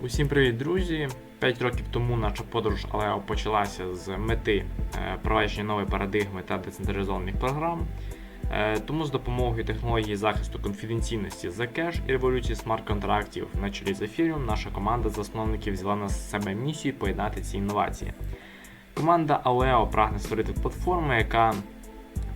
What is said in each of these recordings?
Усім привіт, друзі! П'ять років тому наша подорож Алео почалася з мети е, провадження нової парадигми та децентралізованих програм. Е, Тому з допомогою технології захисту конфіденційності Zcash і революції смарт-контрактів на чолі з Ethereum наша команда засновників взяла на себе місію поєднати ці інновації. Команда Aleo прагне створити платформу, яка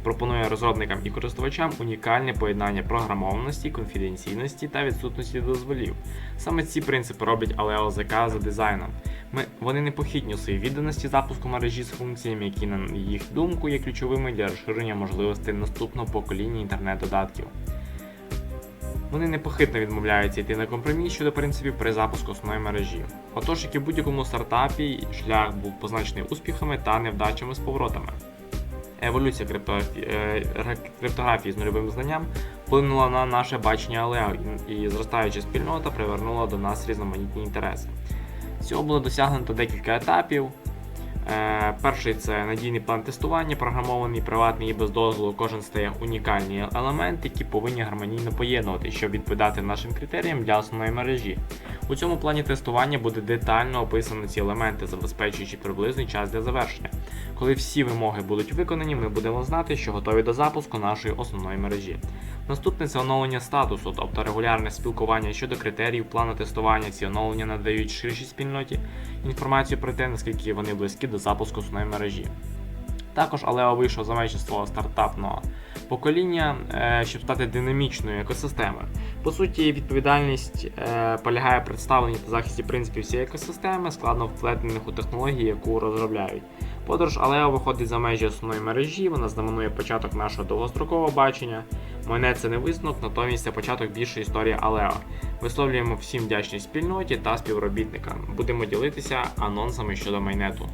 пропонує розробникам і користувачам унікальне поєднання програмованості, конфіденційності та відсутності дозволів. Саме ці принципи роблять Aleo ZK за дизайном. Ми, вони непохитні у своїй відданості запуску мережі з функціями, які, на їх думку, є ключовими для розширення можливостей наступного покоління інтернет-додатків. Вони непохитно відмовляються йти на компроміс щодо принципів при запуску основної мережі. Отож, як і будь-якому стартапі, шлях був позначений успіхами та невдачами з поворотами. Еволюція криптографії, е, криптографії з нульовим знанням вплинула на наше бачення Алео, і зростаюча спільнота привернула до нас різноманітні інтереси. Цього було досягнуто декілька етапів. Е, перший це надійний план тестування, програмований, приватний і без дозволу. Кожен стає унікальні елементи, які повинні гармонійно поєднувати, щоб відповідати нашим критеріям для основної мережі. У цьому плані тестування буде детально описано ці елементи, забезпечуючи приблизний час для завершення. Коли всі вимоги будуть виконані, ми будемо знати, що готові до запуску нашої основної мережі. Наступне це оновлення статусу, тобто регулярне спілкування щодо критеріїв плану тестування. Ці оновлення надають ширшій спільноті інформацію про те, наскільки вони близькі до запуску основної мережі. Також Алео вийшов за межі свого стартапного покоління, е, щоб стати динамічною екосистемою. По суті, відповідальність е, полягає в представленні та захисті принципів всієї екосистеми, складно вплетених у технології, яку розробляють. Подорож Алео виходить за межі основної мережі, вона знаменує початок нашого довгострокового бачення. Майне це не висновок, натомість це початок більшої історії Алео. Висловлюємо всім вдячність спільноті та співробітникам. Будемо ділитися анонсами щодо майнету.